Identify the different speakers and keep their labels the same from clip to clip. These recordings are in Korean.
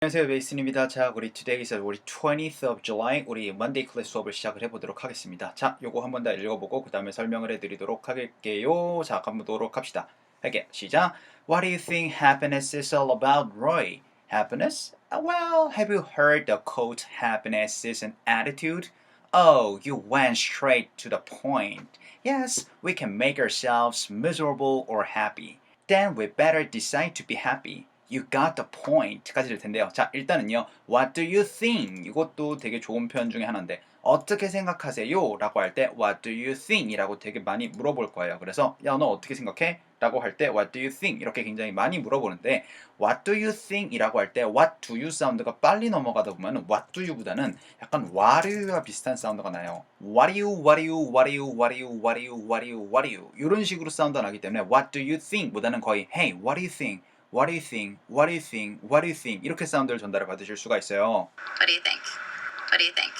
Speaker 1: 안녕하세요 베이스입니다. 자 우리 today is 우리 20th of July 우리 Monday 클래스 수업을 시작을 해보도록 하겠습니다. 자 요거 한 번 더 읽어보고 그 다음에 설명을 해드리도록 할게요. 자 가보도록 합시다. 할게 시작. What do you think happiness is all about, Roy? Happiness? Well, have you heard the quote? Happiness is an attitude. Oh, you went straight to the point. Yes, we can make ourselves miserable or happy. Then we better decide to be happy. You got the point. 까지 될 텐데요. 자, 일단은요. What do you think? 이것도 되게 좋은 표현 중에 하나인데 어떻게 생각하세요? 라고 할 때 What do you think? 이라고 되게 많이 물어볼 거예요. 그래서 야, 너 어떻게 생각해? 라고 할 때 What do you think? 이렇게 굉장히 많이 물어보는데 What do you think? 이라고 할 때 What do you 사운드가 빨리 넘어가다 보면 What do you보다는 약간 What do you와 비슷한 사운드가 나요. What do you, What do you, What do you, What do you, What do you, What do you, What do you 이런 식으로 사운드가 나기 때문에 What do you think? 보다는 거의 Hey, what do you think? What do you think? What do you think? What do you think? 이렇게 사운드를 전달을 받으실 수가 있어요.
Speaker 2: What do you think? What do you think?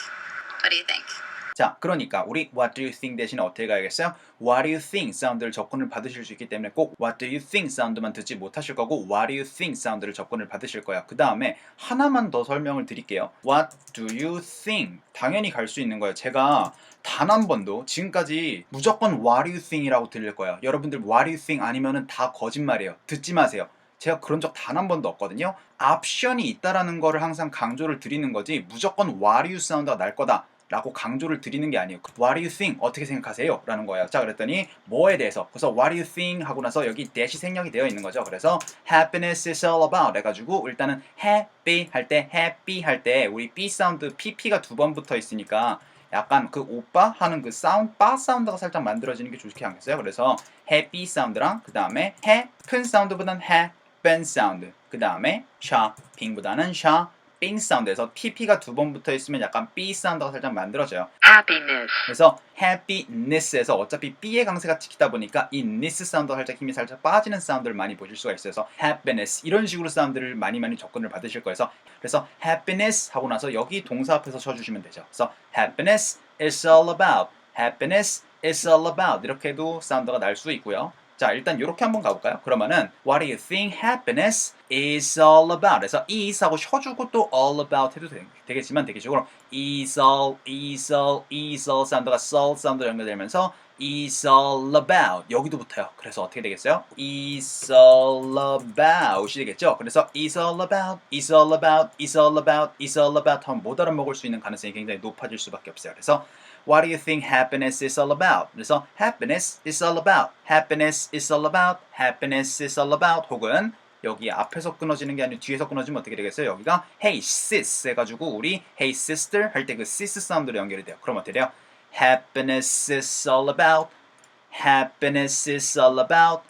Speaker 2: What do you think?
Speaker 1: 자, 그러니까 우리 What do you think 대신에 어떻게 가야겠어요? What do you think 사운드를 접근을 받으실 수 있기 때문에 꼭 What do you think 사운드만 듣지 못하실 거고 What do you think 사운드를 접근을 받으실 거예요. 그 다음에 하나만 더 설명을 드릴게요. What do you think? 당연히 갈 수 있는 거예요. 제가 단 한 번도 지금까지 무조건 What do you think이라고 들릴 거예요. 여러분들 What do you think 아니면은 다 거짓말이에요. 듣지 마세요. 제가 그런 적 단 한 번도 없거든요. 옵션이 있다라는 거를 항상 강조를 드리는 거지 무조건 you 사운드가 날 거다. 라고 강조를 드리는 게 아니에요. What do you think? 어떻게 생각하세요? 라는 거예요. 자, 그랬더니 뭐에 대해서 그래서 What do you think? 하고 나서 여기 대시 생략이 되어 있는 거죠. 그래서 happiness is all about 해가지고 일단은 happy 할 때 happy 할 때 우리 B 사운드 PP가 두 번 붙어 있으니까 약간 그 오빠 하는 그 사운드 바 사운드가 살짝 만들어지는 게 좋지 않겠어요? 그래서 happy 사운드랑 그 다음에 해 큰 사운드보다는 happen 사운드 그 다음에 shopping보다는 shopping 사운드에서 pp가 두 번 붙어 있으면 약간 b 사운드가 살짝 만들어져요.
Speaker 2: Happiness.
Speaker 1: 그래서 happiness에서 어차피 b의 강세가 찍히다 보니까 이 ness 사운드가 살짝 힘이 살짝 빠지는 사운드를 많이 보실 수가 있어요. 그래서 happiness 이런 식으로 사운드를 많이 많이 접근을 받으실 거여서 그래서 happiness 하고 나서 여기 동사 앞에서 쳐주시면 되죠. 그래서 happiness is all about happiness is all about 이렇게도 사운드가 날 수 있고요. 자 일단 이렇게 한번 가볼까요? 그러면은 What do you think happiness is all about? 그래서 is 하고 쉬어주고 또 all about 해도 되, 되겠지만 되겠죠. is all, is all, is all 사운드가 soul 사운드 연결되면서 is all about 여기도 붙어요. 그래서 어떻게 되겠어요? is all about이 되겠죠. 그래서 is all about, is all about, is all about, is all about 하면 못 알아먹을 수 있는 가능성이 굉장히 높아질 수밖에 없어요. 그래서 What do you think happiness is all about? 그래서 happiness is all about, happiness is all about, happiness is all about 혹은 여기 앞에서 끊어지는 게 아니고 뒤에서 끊어지면 어떻게 되겠어요? 여기가 hey sis 해가지고 우리 hey sister 할 때 그 sis 사운드로 연결이 돼요. 그럼 어떻게 돼요? Happiness is all about, happiness is all about,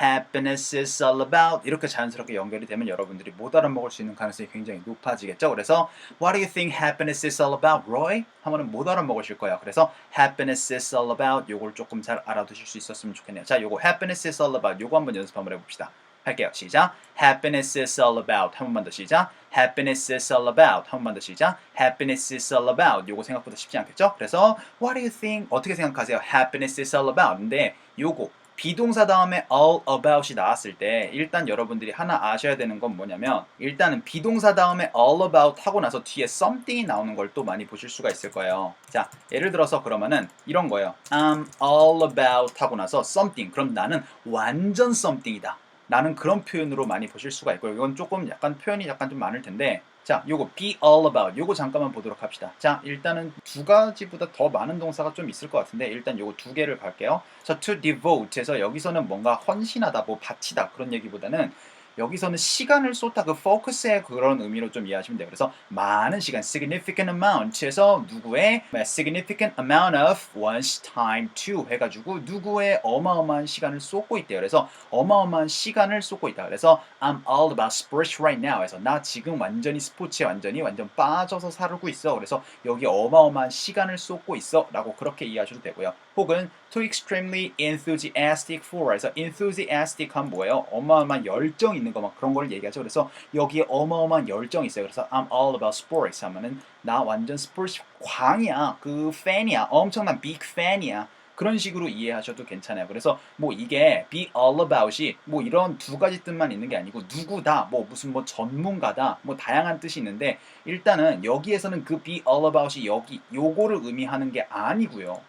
Speaker 1: happiness is all about 이렇게 자연스럽게 연결이 되면 여러분들이 못 알아먹을 수 있는 가능성이 굉장히 높아지겠죠. 그래서 What do you think happiness is all about, Roy? 하면은 못 알아먹으실 거예요. 그래서 happiness is all about 요걸 조금 잘 알아두실 수 있었으면 좋겠네요. 자, 요거 happiness is all about 요거 한번 연습 한번 해봅시다. 할게요. 시작. Happiness is all about. 한 번만 더 시작. Happiness is all about. 한 번만 더 시작. Happiness is all about. 요거 생각보다 쉽지 않겠죠? 그래서 What do you think? 어떻게 생각하세요? Happiness is all about. 근데 요거 비동사 다음에 all about이 나왔을 때 일단 여러분들이 하나 아셔야 되는 건 뭐냐면 일단은 비동사 다음에 all about 하고 나서 뒤에 something이 나오는 걸 또 많이 보실 수가 있을 거예요. 자, 예를 들어서 그러면은 이런 거예요. I'm all about 하고 나서 something. 그럼 나는 완전 something이다. 라는 그런 표현으로 많이 보실 수가 있고요. 이건 조금 약간 표현이 약간 좀 많을 텐데 자, 요거 be all about 요거 잠깐만 보도록 합시다. 자, 일단은 두 가지보다 더 많은 동사가 좀 있을 것 같은데 일단 요거 두 개를 갈게요. 자, to devote에서 여기서는 뭔가 헌신하다, 뭐 바치다 그런 얘기보다는 여기서는 시간을 쏟다 그 focus의 그런 의미로 좀 이해하시면 돼요. 그래서 많은 시간 significant amount에서 누구의 significant amount of one's time to 해가지고 누구의 어마어마한 시간을 쏟고 있대요. 그래서 어마어마한 시간을 쏟고 있다. 그래서 I'm all about sports right now. 해서 나 지금 완전히 스포츠에 완전히 완전 빠져서 살고 있어. 그래서 여기 어마어마한 시간을 쏟고 있어라고 그렇게 이해하셔도 되고요. 혹은 to extremely enthusiastic for 그래서 enthusiastic 한 뭐예요? 어마어마한 열정 있는 거 막 그런 걸 얘기하죠. 그래서 여기에 어마어마한 열정이 있어요. 그래서 I'm all about sports 하면은 나 완전 스포츠 광이야. 그 팬이야. 엄청난 빅 팬이야. 그런 식으로 이해하셔도 괜찮아요. 그래서 뭐 이게 be all about이 뭐 이런 두 가지 뜻만 있는 게 아니고 누구다, 뭐 무슨 뭐 전문가다, 뭐 다양한 뜻이 있는데 일단은 여기에서는 그 be all about이 여기 요거를 의미하는 게 아니고요.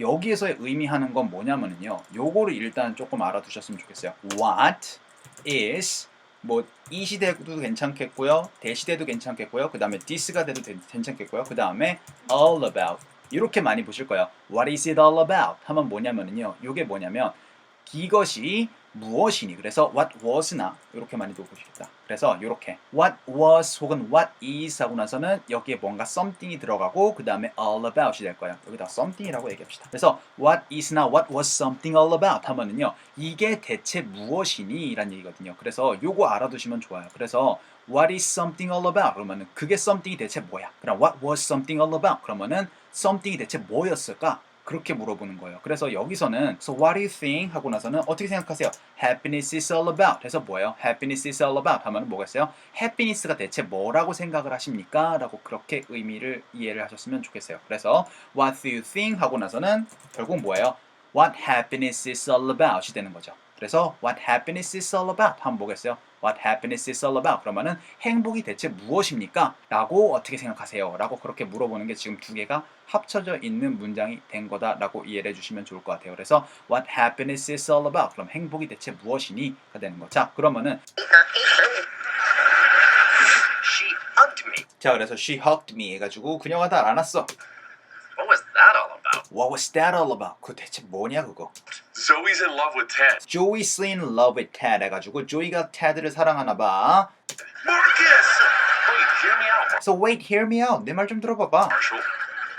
Speaker 1: 여기에서의 의미하는 건 뭐냐면은요. 요거를 일단 조금 알아두셨으면 좋겠어요. What is 뭐 이 시대도 괜찮겠고요. 대시대도 괜찮겠고요. 그 다음에 this가 돼도 되- 괜찮겠고요. 그 다음에 all about 이렇게 많이 보실 거예요. What is it all about? 하면 뭐냐면은요. 요게 뭐냐면 이것이 무엇이니? 그래서 what was나 이렇게 많이도 보시겠다. 그래서 이렇게 what was 혹은 what is 하고 나서는 여기에 뭔가 something이 들어가고 그 다음에 all about이 될 거예요. 여기다 something이라고 얘기합시다. 그래서 what is나 what was something all about 하면은요 이게 대체 무엇이니? 이란 얘기거든요. 그래서 요거 알아두시면 좋아요. 그래서 what is something all about? 그러면은 그게 something이 대체 뭐야? 그럼 what was something all about? 그러면은 something이 대체 뭐였을까? 그렇게 물어보는 거예요. 그래서 여기서는 so what do you think 하고 나서는 어떻게 생각하세요? happiness is all about 해서 뭐예요? happiness is all about 하면 뭐겠어요? happiness가 대체 뭐라고 생각을 하십니까? 라고 그렇게 의미를 이해를 하셨으면 좋겠어요. 그래서 what do you think 하고 나서는 결국 뭐예요? what happiness is all about이 되는 거죠. 그래서 what happiness is all about 하면 뭐겠어요? what happiness is all about 그러면은 행복이 대체 무엇입니까? 라고 어떻게 생각하세요? 라고 그렇게 물어보는 게 지금 두 개가 합쳐져 있는 문장이 된 거다라고 이해를 해주시면 좋을 것 같아요. 그래서 what happiness is all about 그럼 행복이 대체 무엇이니?가 되는 거. 자 그러면은
Speaker 3: She hugged me.
Speaker 1: 자 그래서 she hugged me 해가지고 그녀가 날 안았어.
Speaker 3: What was that all about?
Speaker 1: What was that all about? 그 대체 뭐냐 그거?
Speaker 3: Zoe's in love with Ted.
Speaker 1: Joey's in love with Ted 해가지고 조이가 테드를 사랑하나 봐.
Speaker 3: Marcus! Wait, hear me out,
Speaker 1: So wait, hear me out. 내 말 좀 들어봐봐.
Speaker 3: Marshall.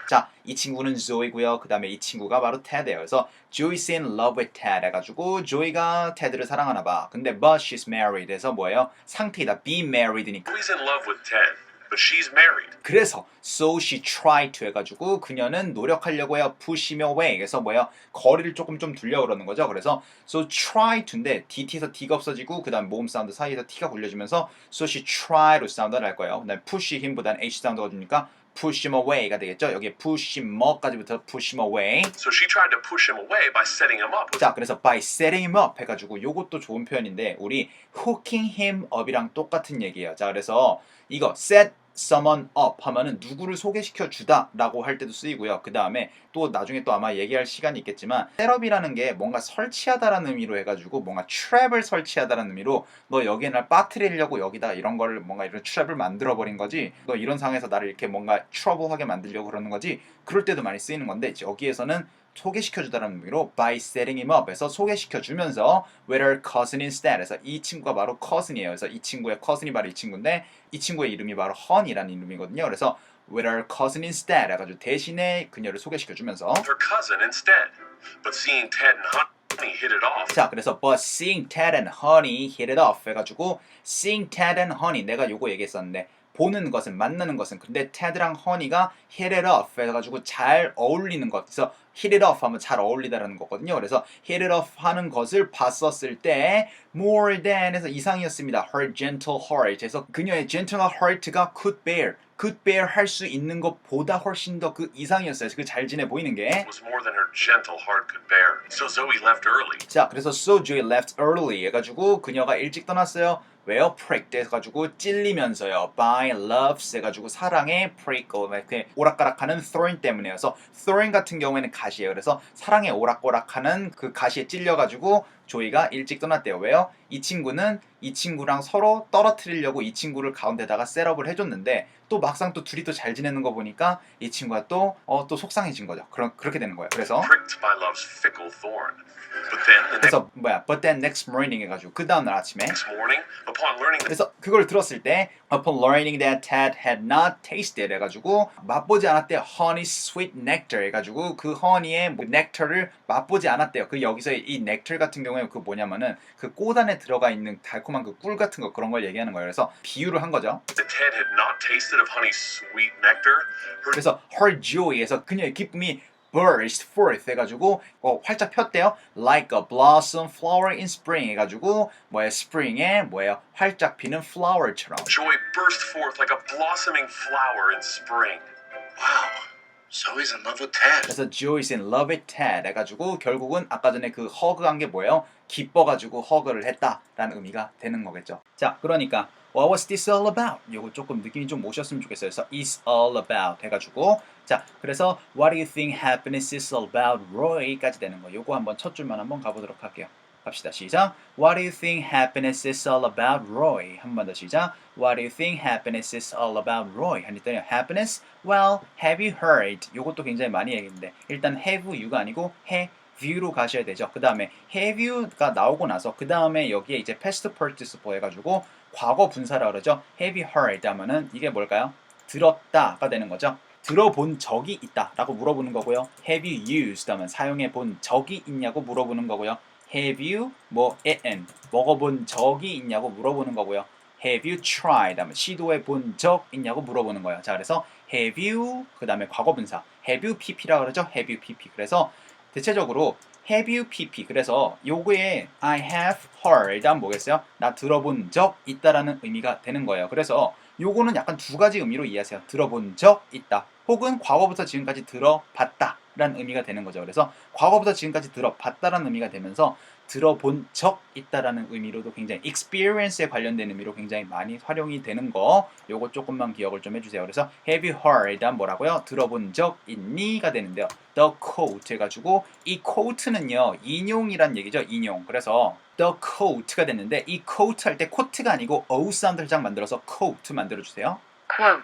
Speaker 1: 자, 이 친구는 조이고요. 그 다음에 이 친구가 바로 테드예요. 그래서 Joey's in love with Ted 해가지고 조이가 테드를 사랑하나 봐. 근데 but she's married 해서 뭐예요? 상태이다. be married니까.
Speaker 3: Zoe's in love with Ted, but she's married.
Speaker 1: 그래서 so she tried to 해가지고 그녀는 노력하려고 해요. push him away. 그래서 뭐예요? 거리를 조금 좀 두려고 그러는 거죠. 그래서 so try to인데 DT에서 T가 없어지고 그 다음 모음 사운드 사이에서 T가 굴려지면서 so she tried to 사운드를 할 거예요. 그다음에 push him보다는 H 사운드가 주니까 push him away가 되겠죠. 여기에 push him up까지부터 push him away.
Speaker 3: So she tried to push him away by setting him up
Speaker 1: 자, 그래서 by setting him up 해가지고 요것도 좋은 표현인데 우리 hooking him up이랑 똑같은 얘기예요. 자, 그래서 이거 set someone up 하면은 누구를 소개시켜 주다라고 할 때도 쓰이고요. 그 다음에 또 나중에 또 아마 얘기할 시간이 있겠지만 setup이라는 게 뭔가 설치하다라는 의미로 해가지고 뭔가 trap을 설치하다라는 의미로 너 여기에 날 빠뜨리려고 여기다 이런 거를 뭔가 이런 trap을 만들어 버린 거지. 너 이런 상황에서 나를 이렇게 뭔가 trouble하게 만들려고 그러는 거지. 그럴 때도 많이 쓰이는 건데 여기에서는 소개시켜주다라는 의미로 by setting him up에서 소개시켜주면서 with her cousin instead 해서 이 친구가 바로 cousin이에요. 그래서 이 친구의 cousin이 바로 이 친구인데 이 친구의 이름이 바로 헌이라는 이름이거든요. 그래서 with her cousin instead 해가지고 대신에 그녀를 소개시켜주면서
Speaker 3: her cousin instead. But seeing Ted and Honey hit it off,
Speaker 1: 자 그래서 but seeing Ted and Honey hit it off 해가지고 seeing Ted and Honey 내가 요거 얘기했었는데 보는 것은 만나는 것은 근데 테드랑 허니가 hit it off 해가지고 잘 어울리는 것 그래서 hit it off 하면 잘 어울리다라는 거거든요 그래서 hit it off 하는 것을 봤었을 때 more than 해서 이상이었습니다 her gentle heart 해서 그녀의 gentle heart가 could bear could bear 할 수 있는 것보다 훨씬 더 그 이상이었어요 그 잘 지내 보이는 게
Speaker 3: was more than her gentle heart could bear. So Zoe left early.
Speaker 1: 자, 그래서 so Joy left early 해가지고 그녀가 일찍 떠났어요. 왜요? pricked 해가지고 찔리면서요. by loves 해가지고 사랑에 prick 이렇게 오락가락하는 thorn 때문에요. 그래서 thorn 같은 경우에는 가시예요. 그래서 사랑에 오락오락하는 그 가시에 찔려가지고 조이가 일찍 떠났대요. 왜요? 이 친구는 이 친구랑 서로 떨어뜨리려고 이 친구를 가운데다가 셋업을 해줬는데 또 막상 또 둘이 또 잘 지내는 거 보니까 이 친구가 또, 어, 또 속상해진 거죠. 그런, 그렇게 되는 거예요. 그래서 그래서 뭐야 but then next morning 해가지고 그 다음 날 아침에
Speaker 3: next morning, upon learning that
Speaker 1: 그래서 그걸 들었을 때 upon learning that Ted had not tasted 해가지고 맛보지 않았대요 honey's sweet nectar 해가지고 그 honey의 뭐 nectar를 맛보지 않았대요 그 여기서 이 nectar 같은 경우 에 그 뭐냐면은 그 꽃 안에 들어가 있는 달콤한 그 꿀 같은 거 그런 걸 얘기하는 거예요 그래서 비유를 한 거죠
Speaker 3: Ted had not tasted of honey's sweet nectar, her
Speaker 1: 그래서 her joy에서 그녀의 기쁨이 burst forth 해가지고 어, 활짝 폈대요 like a blossom flower in spring 해가지고 뭐야 spring에 뭐예요 활짝 피는 flower처럼
Speaker 3: joy burst forth like a blossoming flower in spring. Wow. Zoe's in love with Ted.
Speaker 1: 그래서 Joy's in love with Ted 해가지고 결국은 아까 전에 그 허그한 게 뭐예요? 기뻐가지고 허그를 했다라는 의미가 되는 거겠죠. 자, 그러니까 What was this all about? 요거 조금 느낌이 좀 오셨으면 좋겠어요. 그래서 it's all about 해가지고 자, 그래서 What do you think happiness is all about, Roy까지 되는 거. 요거 한번 첫 줄만 한번 가보도록 할게요. 갑시다. 시작. What do you think happiness is all about, Roy? 한 번 더 시작. What do you think happiness is all about, Roy? 하니까 happiness. Well, have you heard? 요것도 굉장히 많이 얘기했는데 일단 have you가 아니고 have view로 가셔야 되죠. 그 다음에 have you가 나오고 나서 그 다음에 여기에 이제 past participle 해가지고 과거 분사라 그러죠. have you heard 하면은 이게 뭘까요? 들었다가 되는 거죠. 들어본 적이 있다라고 물어보는 거고요. Have you used 하면 사용해 본 적이 있냐고 물어보는 거고요. Have you 뭐 eaten 먹어본 적이 있냐고 물어보는 거고요. Have you tried 하면 시도해 본 적 있냐고 물어보는 거예요. 자 그래서 Have you 그 다음에 과거분사 Have you pp라 그러죠. Have you pp 그래서 대체적으로 Have you pp 그래서 요거에 I have heard 하면 뭐겠어요? 나 들어본 적 있다라는 의미가 되는 거예요. 그래서 요거는 약간 두 가지 의미로 이해하세요. 들어본 적 있다. 혹은 과거부터 지금까지 들어봤다 라는 의미가 되는 거죠. 그래서 과거부터 지금까지 들어봤다라는 의미가 되면서 들어본 적 있다라는 의미로도 굉장히 experience에 관련된 의미로 굉장히 많이 활용이 되는 거 요거 조금만 기억을 좀 해주세요. 그래서 have you heard 한 뭐라고요? 들어본 적 있니가 되는데요. the quote 해가지고 이 quote는요 인용이란 얘기죠. 인용. 그래서 the quote가 됐는데 이 quote 할때 quote가 아니고 o 사운드 살짝 만들어서 quote 만들어 주세요.
Speaker 2: quote,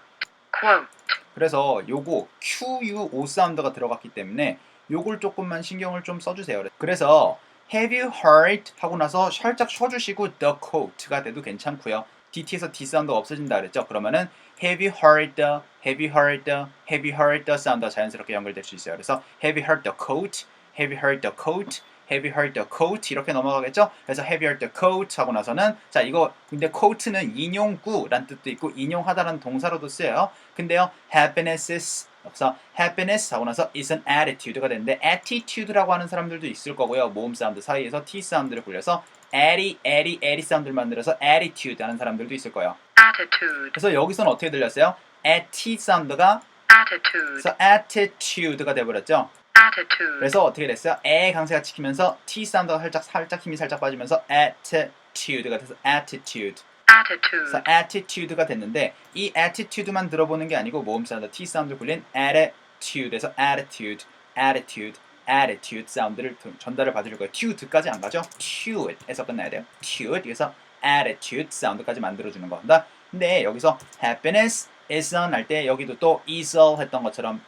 Speaker 1: 그래서 요거 QUO 사운드가 들어갔기 때문에 요걸 조금만 신경을 좀 써주세요. 그래서 Have you heard 하고 나서 살짝 쉬어주시고 the quote가 돼도 괜찮고요. DT에서 D 사운드가 없어진다 그랬죠. 그러면은 Have you heard the, Have you heard the, Have you heard the 사운드가 자연스럽게 연결될 수 있어요. 그래서 Have you heard the quote, Have you heard the quote, Have you heard the quote 이렇게 넘어가겠죠? 그래서 Have you heard the quote 하고 나서는 자 이거 근데 quote는 인용구란 뜻도 있고 인용하다라는 동사로도 쓰여요. 근데요 happiness is 그래서 happiness 하고 나서 is an attitude가 되는데 attitude라고 하는 사람들도 있을 거고요. 모음 사운드 사이에서 t 사운드를 굴려서 에리 에리 에리 사운드를 만들어서 attitude 하는 사람들도 있을 거예요.
Speaker 2: attitude,
Speaker 1: 그래서 여기서는 어떻게 들렸어요? at 사운드가
Speaker 2: attitude,
Speaker 1: 그래서 attitude가 돼 버렸죠.
Speaker 2: Attitude,
Speaker 1: 그래서 어떻게 됐어요? 에 강세가 찍히면서 t 사운드가 살짝 살짝 힘이 살짝 빠지면서 attitude가 돼서 attitude.
Speaker 2: attitude,
Speaker 1: 그래서 attitude가 됐는데 이 attitude만 들어보는 게 아니고 모음 사운드 t 사운드 굴린 attitude에서 attitude, attitude, attitude 사운드를 드- 전달을 받으실 거예요. tude까지 안 가죠? tude에서 끝나야 돼요. tude 그래서 attitude 사운드까지 만들어 주는 겁니다. 근데 여기서 happiness on 할때 여기도 또 all 했던 것처럼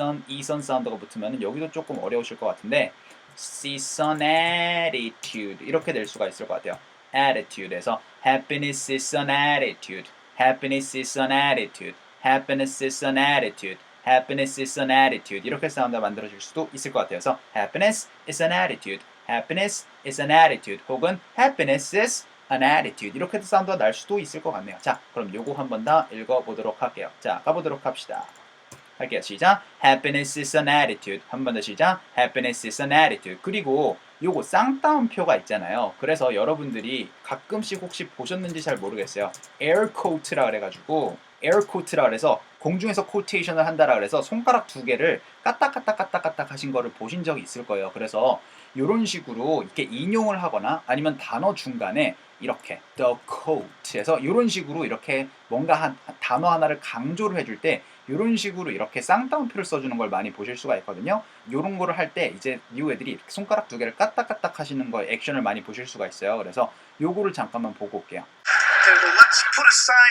Speaker 1: on, is on 사운드가 붙으면 여기도 조금 어려우실 것 같은데 is on attitude 이렇게 될 수가 있을 것 같아요. attitude에서 happiness is an attitude, happiness is an attitude, happiness is an attitude, happiness is an attitude 이렇게 사운드 만들어질 수도 있을 것 같아요. 그래서 happiness is an attitude, happiness is an attitude 혹은 happiness is an attitude 이렇게도 사운드가 날 수도 있을 것 같네요. 자, 그럼 요거 한 번 더 읽어보도록 할게요. 자, 가보도록 합시다. 할게요. 시작. Happiness is an attitude. 한 번 더 시작. Happiness is an attitude. 그리고 요거 쌍따옴표가 있잖아요. 그래서 여러분들이 가끔씩 혹시 보셨는지 잘 모르겠어요. quote라 그래가지고 quote라 그래서 공중에서 quotation을 한다라 그래서 손가락 두 개를 까딱까딱 까딱까딱 하신 거를 보신 적이 있을 거예요. 그래서 이런 식으로 이렇게 인용을 하거나 아니면 단어 중간에 이렇게 the quote에서 이런 식으로 이렇게 뭔가 한 단어 하나를 강조를 해줄 때 이런 식으로 이렇게 쌍따옴표를 써주는 걸 많이 보실 수가 있거든요. 이런 거를 할 때 이제 미국 애들이 손가락 두 개를 까딱까딱 하시는 거 액션을 많이 보실 수가 있어요. 그래서 요거를 잠깐만 보고 올게요.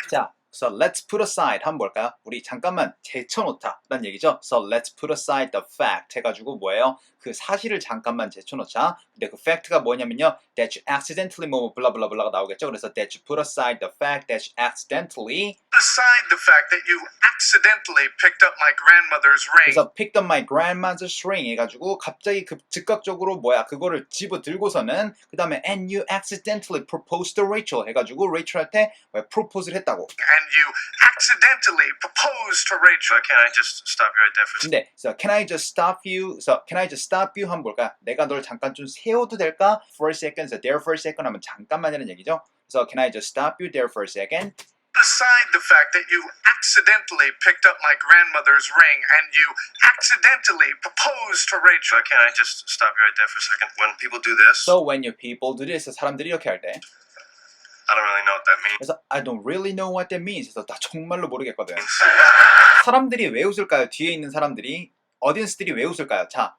Speaker 1: 자, so let's put aside 한번 볼까요? 우리 잠깐만 제쳐놓다라는 얘기죠. So let's put aside the fact 해가지고 뭐예요? 그 사실을 잠깐만 제쳐놓자. 근데 그 fact가 뭐냐면요. That you accidentally 뭐 블라블라블라가 나오겠죠. 그래서 that you put aside the fact that you accidentally
Speaker 3: aside the fact that you accidentally picked up my grandmother's ring.
Speaker 1: 그래서 picked up my grandmother's ring 해가지고 갑자기 급 즉각적으로 뭐야 그거를 집어 들고서는 그 다음에 and you accidentally proposed to Rachel 해가지고 레이첼한테 왜 프로포즈를 했다고.
Speaker 3: and you accidentally proposed to Rachel. can I just stop you right there for
Speaker 1: 근데 so can I just stop you? So can I just stop you? 한번 볼까? 내가 널 잠깐 좀 세워도 될까? For a second, so there for a second 하면 잠깐만이라는 얘기죠. So can I just stop you there for a second?
Speaker 3: aside the fact that you accidentally picked up my grandmother's ring and you accidentally proposed to Rachel. Can I just stop you right there for a second? When people do this,
Speaker 1: So when you people do this, 사람들이 이렇게 할 때.
Speaker 3: I don't really know what that means.
Speaker 1: 그래서 I don't really know what that means. 그래서 나 정말로 모르겠거든. 사람들이 왜 웃을까요? 뒤에 있는 사람들이 어디언스들이 왜 웃을까요? 자.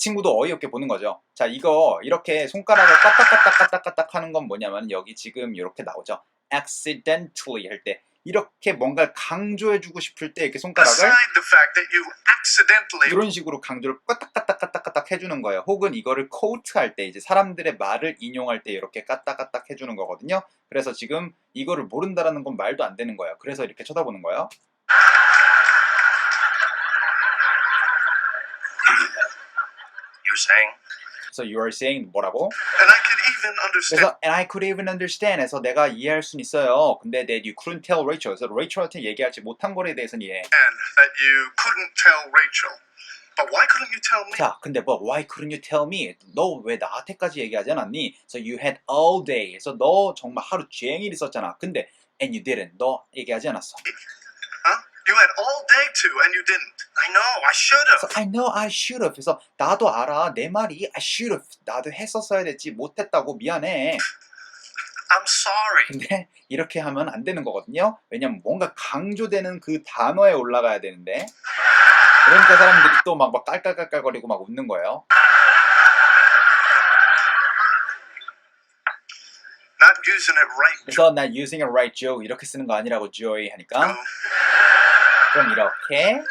Speaker 1: 이 친구도 어이없게 보는 거죠. 자, 이거 이렇게 손가락을 까딱까딱까딱까딱 하는 건 뭐냐면 여기 지금 이렇게 나오죠. accidentally 할 때 이렇게 뭔가를 강조해주고 싶을 때 이렇게 손가락을 이런 식으로 강조를 까딱까딱까딱까딱 해주는 거예요. 혹은 이거를 코트 할 때 이제 사람들의 말을 인용할 때 이렇게 까딱까딱 해주는 거거든요. 그래서 지금 이거를 모른다라는 건 말도 안 되는 거예요. 그래서 이렇게 쳐다보는 거예요.
Speaker 3: Saying,
Speaker 1: 그래서 you are saying 뭐라고?
Speaker 3: and I could even understand
Speaker 1: 그래서 and I could even understand 해서 내가 이해할 순 있어요. 근데 that you couldn't tell Rachel. 그래서 레이첼한테 얘기하지 못한 거에 대해서는 이해.
Speaker 3: that you couldn't tell Rachel. But why couldn't you tell me?
Speaker 1: 자, 근데 뭐 why couldn't you tell me? 너 왜 나한테까지 얘기하지 않았니? So you had all day. 그래서 너 정말 하루 종일 있었잖아. 근데 and you didn't. 너 얘기하지 않았어.
Speaker 3: Huh? You had all day to, and you didn't. I know. I should
Speaker 1: 그래서
Speaker 3: have.
Speaker 1: I know I should have. 그래서 나도 알아. 내 말이 I should have. 나도 했었어야 됐지. 못했다고 미안해.
Speaker 3: I'm sorry.
Speaker 1: 근데 이렇게 하면 안 되는 거거든요. 왜냐면 뭔가 강조되는 그 단어에 올라가야 되는데. 그러니까 사람들이 또 막 막 깔깔깔깔거리고 막 웃는 거예요.
Speaker 3: Not using it right.
Speaker 1: 그래서 나 using a right Joe 이렇게 쓰는 거 아니라고 Joey 하니까. 그럼 이렇게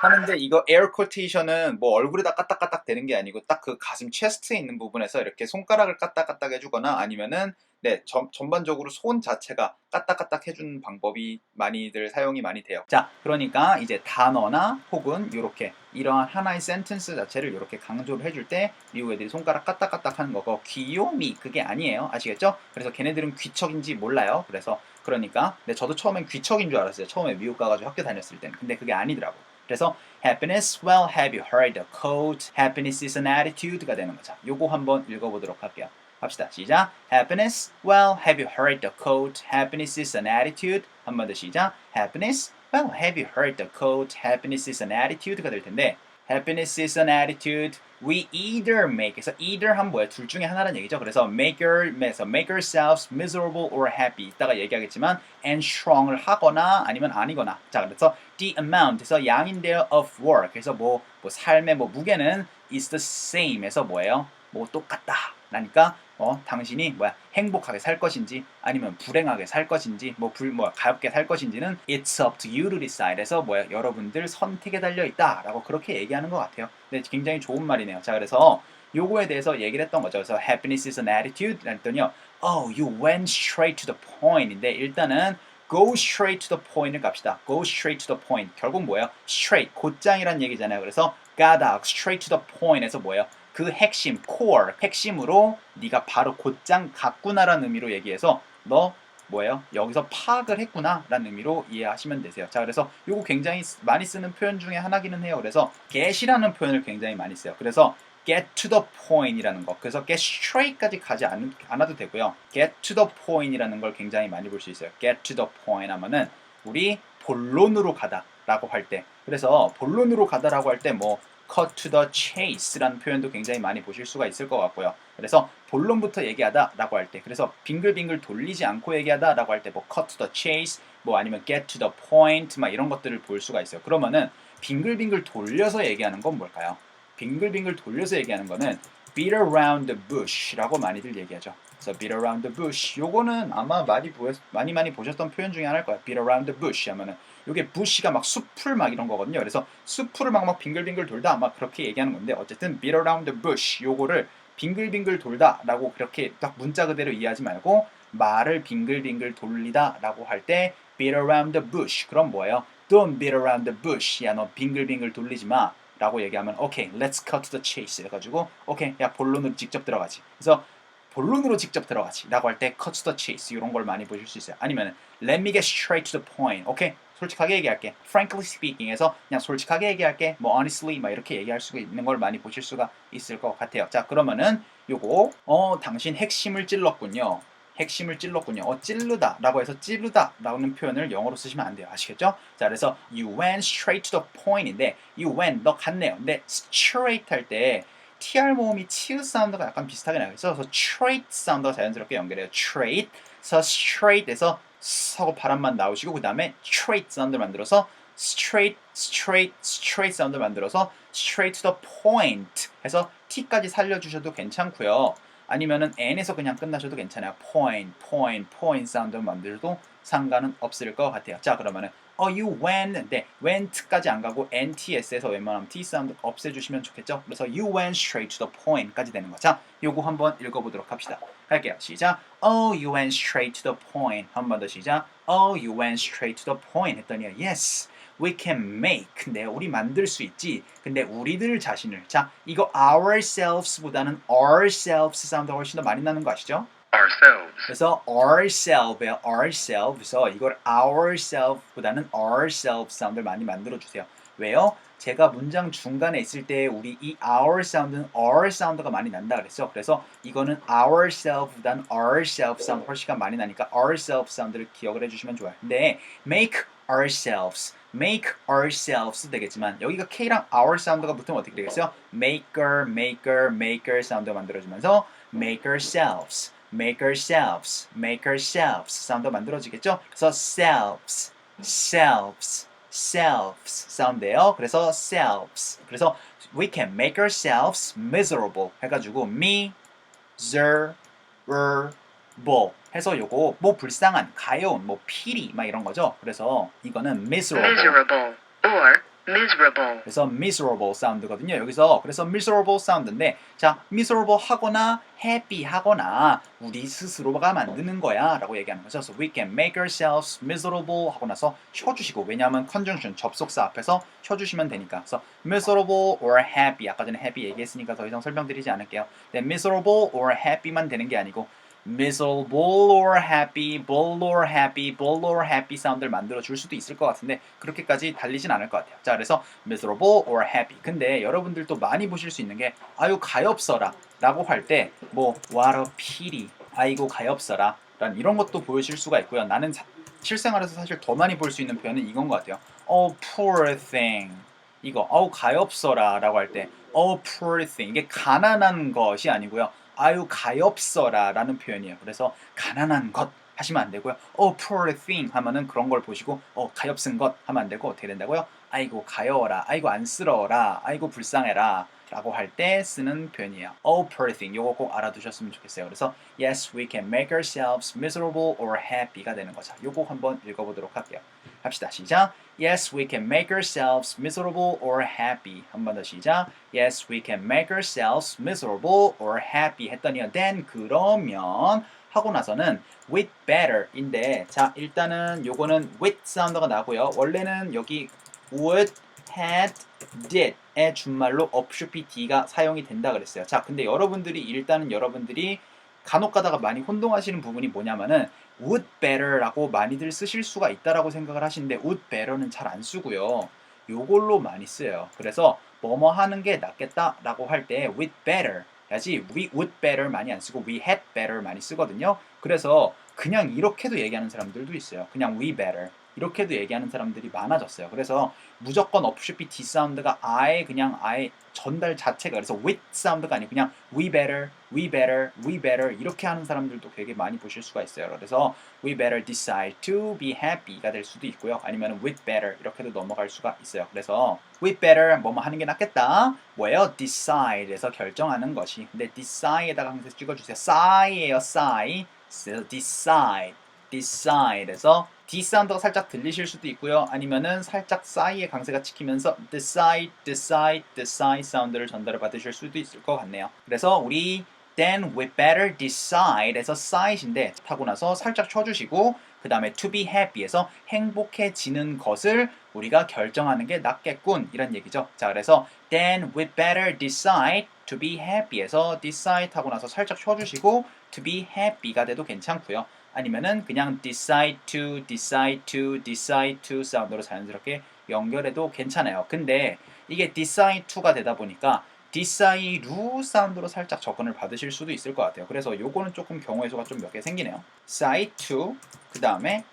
Speaker 1: 하는데 이거 에어 코테이션은 뭐 얼굴에다 까딱까딱 되는 게 아니고 딱 그 가슴 체스트에 있는 부분에서 이렇게 손가락을 까딱까딱 해주거나 아니면은 네 전, 전반적으로 손 자체가 까딱까딱 해주는 방법이 많이들 사용이 많이 돼요. 자 그러니까 이제 단어나 혹은 이렇게 이러한 하나의 센텐스 자체를 이렇게 강조를 해줄 때 미국 애들이 손가락 까딱까딱 하는 거고 귀요미 그게 아니에요 아시겠죠? 그래서 걔네들은 귀척인지 몰라요. 그래서 그러니까 네 저도 처음엔 귀척인 줄 알았어요. 처음에 미국 가가지고 학교 다녔을 때는 근데 그게 아니더라고. 그래서 happiness, well, have you heard the quote? happiness is an attitude가 되는 거죠. 요거 한번 읽어보도록 할게요. 합시다. 시작. happiness, well, have you heard the quote? happiness is an attitude. 한 번 더 시작. happiness, well, have you heard the quote? happiness is an attitude가 될 텐데 happiness is an attitude. We either make 그래서 either 하면 뭐예요? 둘 중에 하나라는 얘기죠. 그래서 make your make yourselves miserable or happy 이따가 얘기하겠지만 and strong을 하거나 아니면 아니거나. 자, 그래서 the amount 그래서 양인데요 of work 그래서 뭐, 뭐 삶의 뭐 무게는 is the same 해서 뭐예요? 뭐 똑같다. 라니까 어 당신이 뭐야 행복하게 살 것인지 아니면 불행하게 살 것인지 뭐불뭐 가볍게 살 것인지는 it's up to you to decide 해서 뭐야 여러분들 선택에 달려 있다라고 그렇게 얘기하는 것 같아요. 네 굉장히 좋은 말이네요. 자 그래서 요거에 대해서 얘기를 했던 거죠. 그래서 happiness is an attitude 했더니요. Oh, you went straight to the point인데 일단은 go straight to the point을 갑시다. go straight to the point. 결국 뭐예요? straight 곧장이란 얘기잖아요. 그래서 가닥 straight to the point에서 뭐예요? 그 핵심 core 핵심으로 네가 바로 곧장 갔구나라는 의미로 얘기해서 너 뭐예요? 여기서 파악을 했구나 라는 의미로 이해하시면 되세요. 자, 그래서 요거 굉장히 쓰- 많이 쓰는 표현 중에 하나기는 해요. 그래서 get이라는 표현을 굉장히 많이 써요. 그래서 get to the point이라는 거. 그래서 get straight까지 가지 않, 않아도 되고요. get to the point이라는 걸 굉장히 많이 볼 수 있어요. get to the point 하면은 우리 본론으로 가다 라고 할 때. 그래서 본론으로 가다라고 할 때 뭐 cut to the chase라는 표현도 굉장히 많이 보실 수가 있을 것 같고요. 그래서 본론부터 얘기하다라고 할 때, 그래서 빙글빙글 돌리지 않고 얘기하다라고 할 때 뭐 cut to the chase, 뭐 아니면 get to the point, 막 이런 것들을 볼 수가 있어요. 그러면은 빙글빙글 돌려서 얘기하는 건 뭘까요? 빙글빙글 돌려서 얘기하는 거는 beat around the bush라고 많이들 얘기하죠. 그래서 beat around the bush. 요거는 아마 많이 보 많이 많이 보셨던 표현 중에 하나일 거예요. beat around the bush 하면은 요게 bush가 막 숲을 막 이런 거거든요. 그래서 숲을 막 막 빙글빙글 돌다 아마 그렇게 얘기하는 건데 어쨌든 beat around the bush 요거를 빙글빙글 돌다라고 그렇게 딱 문자 그대로 이해하지 말고 말을 빙글빙글 돌리다라고 할 때 beat around the bush 그럼 뭐예요? Don't beat around the bush. 야 너 빙글빙글 돌리지 마. 라고 얘기하면 오케이, let's cut the chase 해가지고 오케이, 야 본론으로 직접 들어가지. 그래서 본론으로 직접 들어가지. 라고 할 때 cut the chase 이런 걸 많이 보실 수 있어요. 아니면 let me get straight to the point. 오케이, 솔직하게 얘기할게. frankly speaking에서 그냥 솔직하게 얘기할게. 뭐 honestly 막 이렇게 얘기할 수가 있는 걸 많이 보실 수가 있을 것 같아요. 자, 그러면은 요거 어 당신 핵심을 찔렀군요. 핵심을 찔렀군요. 어 찔르다라고 해서 찌르다라는 표현을 영어로 쓰시면 안 돼요. 아시겠죠? 자, 그래서 you went straight to the point인데 you went 너 갔네요. 근데 straight 할 때 tr 모음이 치읓 사운드가 약간 비슷하게 나겠죠. 그래서 straight 사운드가 자연스럽게 연결해요. straight, 서 straight에서 서고 바람만 나오시고 그 다음에 straight 사운드 만들어서 straight, straight, straight 사운드 만들어서 straight to the point 해서 t까지 살려주셔도 괜찮고요. 아니면은 n에서 그냥 끝나셔도 괜찮아요. point, point, point 사운드 만들어도 상관은 없을 것 같아요. 자 그러면은 어 you went 네 went까지 안 가고 nts에서 웬만하면 t 사운드 없애주시면 좋겠죠. 그래서 you went straight to the point까지 되는 거. 자 요거 한번 읽어보도록 합시다. 할게요. 시작. Oh, you went straight to the point. 한 번 더 시작. Oh, you went straight to the point. 했더니요. Yes, we can make. 근데 우리 만들 수 있지. 근데 우리들 자신을. 자, 이거 ourselves보다는 ourselves 사운드가 훨씬 더 많이 나는 거 아시죠?
Speaker 3: Ourselves.
Speaker 1: 그래서 ourselves, ourselves서 이걸 ourselves보다는 ourselves 사운드를 많이 만들어 주세요. 왜요? 제가 문장 중간에 있을 때 우리 이 our 사운드는 our 사운드가 많이 난다 그랬어. 그래서 이거는 ourselves보다는 ourselves 사운드 훨씬 많이 나니까 ourselves 사운드를 기억을 해주시면 좋아요. 근데 make ourselves, make ourselves 되겠지만 여기가 K랑 our 사운드가 붙으면 어떻게 되겠어요? maker, maker, maker 사운드 만들어주면서 make ourselves. make ourselves, make ourselves 사운드 만들어지겠죠? 그래서 selves, selves, selves 사운드예요. 그래서 selves. 그래서 we can make ourselves miserable 해가지고 miserable 해서 요거 뭐 불쌍한, 가여운, 뭐 피리 막 이런 거죠. 그래서 이거는 miserable.
Speaker 4: miserable or miserable.
Speaker 1: 그래서 miserable 사운드거든요. 여기서 그래서 miserable 사운드인데 자 miserable 하거나 happy 하거나 우리 스스로가 만드는 거야라고 얘기하는 거죠. 그래서 we can make ourselves miserable 하고 나서 쉬어 주시고 왜냐하면 conjunction 접속사 앞에서 쉬어 주시면 되니까. 그래서 miserable or happy 아까 전에 happy 얘기했으니까 더 이상 설명드리지 않을게요. 네, miserable or happy만 되는 게 아니고 miserable or happy, bull or happy, bull or happy 사운드를 만들어 줄 수도 있을 것 같은데 그렇게까지 달리진 않을 것 같아요. 자, 그래서 miserable or happy. 근데 여러분들도 많이 보실 수 있는 게 아유 가엾어라 라고 할 때 뭐 what a pity, 아이고 가엾어라 라는 이런 것도 보여질 수가 있고요. 나는 사- 실생활에서 사실 더 많이 볼 수 있는 표현은 이건 것 같아요. Oh poor thing. 이거 어우 가엾어라 라고 할 때 oh poor thing 이게 가난한 것이 아니고요. 아유 가엾어라 라는 표현이에요. 그래서 가난한 것 하시면 안 되고요. oh poor thing 하면은 그런 걸 보시고 어 가엾은 것 하면 안 되고 어떻게 된다고요? 아이고 가여워라. 아이고 안쓰러워라. 아이고 불쌍해라. 라고 할 때 쓰는 표현이에요. Oh poor thing. 요거 꼭 알아두셨으면 좋겠어요. 그래서 yes we can make ourselves miserable or happy가 되는 거죠. 요거 한번 읽어보도록 할게요. 합시다. 시작. Yes, we can make ourselves miserable or happy. 한 번 더 시작. Yes, we can make ourselves miserable or happy. 했더니요. Then 그러면 하고 나서는 with better인데 자 일단은 요거는 with 사운드가 나고요. 원래는 여기 would, had, did의 준말로 apostrophe d가 사용이 된다 그랬어요. 자 근데 여러분들이 일단은 여러분들이 간혹 가다가 많이 혼동하시는 부분이 뭐냐면은 would better라고 많이들 쓰실 수가 있다라고 생각을 하시는데 would better는 잘 안 쓰고요. 요걸로 많이 쓰여요. 그래서 뭐뭐 하는 게 낫겠다라고 할 때 with better 야지 we would better 많이 안 쓰고 we had better 많이 쓰거든요. 그래서 그냥 이렇게도 얘기하는 사람들도 있어요. 그냥 we better 이렇게도 얘기하는 사람들이 많아졌어요. 그래서 무조건 어프쇼피 D 사운드가 아예 그냥 아예 전달 자체가 그래서 with 사운드가 아니고 그냥 we better, we better, we better 이렇게 하는 사람들도 되게 많이 보실 수가 있어요. 그래서 we better decide to be happy가 될 수도 있고요. 아니면 with better 이렇게도 넘어갈 수가 있어요. 그래서 with better 뭐뭐 하는 게 낫겠다. 뭐예요? decide에서 결정하는 것이. 근데 decide에다가 항상 찍어주세요. sigh예요, sigh. 그래서 decide, decide에서 D 사운드가 살짝 들리실 수도 있고요. 아니면은 살짝 싸이의 강세가 찍히면서 decide, decide, decide 사운드를 전달을 받으실 수도 있을 것 같네요. 그래서 우리 then we better decide에서 side인데 타고 나서 살짝 쳐주시고 그 다음에 to be happy에서 행복해지는 것을 우리가 결정하는 게 낫겠군 이런 얘기죠. 자 그래서 then we better decide to be happy에서 decide 하고 나서 살짝 쳐주시고 to be happy가 돼도 괜찮고요. 아니면은 그냥 decide to, decide to, decide to 사운드로 자연스럽게 연결해도 괜찮아요. 근데 이게 decide to가 되다 보니까 decide 루 사운드로 살짝 접근을 받으실 수도 있을 것 같아요. 그래서 요거는 조금 경우의 수가 좀 몇 개 생기네요. decide to 그 다음에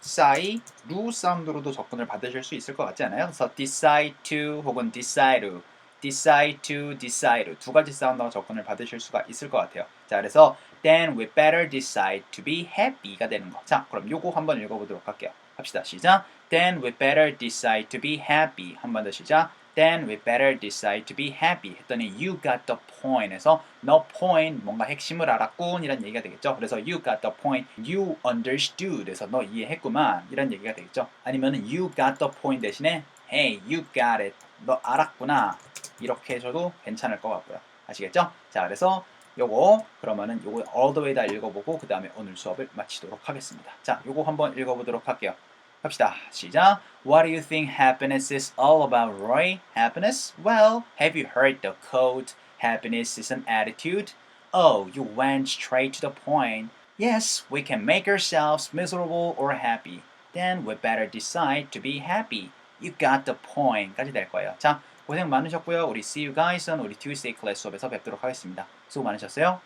Speaker 1: decide 루 사운드로도 접근을 받으실 수 있을 것 같지 않아요? 그래서 decide to 혹은 decide to decide to decide 두 가지 사운드가 접근을 받으실 수가 있을 것 같아요. 자, 그래서 then we better decide to be happy가 되는 거. 자, 그럼 요거 한번 읽어보도록 할게요. 합시다. 시작. Then we better decide to be happy. 한 번 더 시작. Then we better decide to be happy. 했더니 you got the point에서 no point 뭔가 핵심을 알았군 이런 얘기가 되겠죠. 그래서 you got the point, you understood에서 너 이해했구만 이런 얘기가 되겠죠. 아니면은 you got the point 대신에 hey you got it 너 알았구나 이렇게 해줘도 괜찮을 것 같고요. 아시겠죠? 자 그래서 요거 그러면은 요거 all the way 다 읽어보고 그 다음에 오늘 수업을 마치도록 하겠습니다. 자 요거 한번 읽어보도록 할게요. 갑시다. 시작. What do you think happiness is all about, Roy? Happiness? Well, have you heard the quote? Happiness is an attitude. Oh, you went straight to the point. Yes, we can make ourselves miserable or happy. Then we better decide to be happy. You got the point.까지 될 거예요. 자, 고생 많으셨고요. 우리 see you guys on 우리 Tuesday class 수업에서 뵙도록 하겠습니다. 수고 많으셨어요.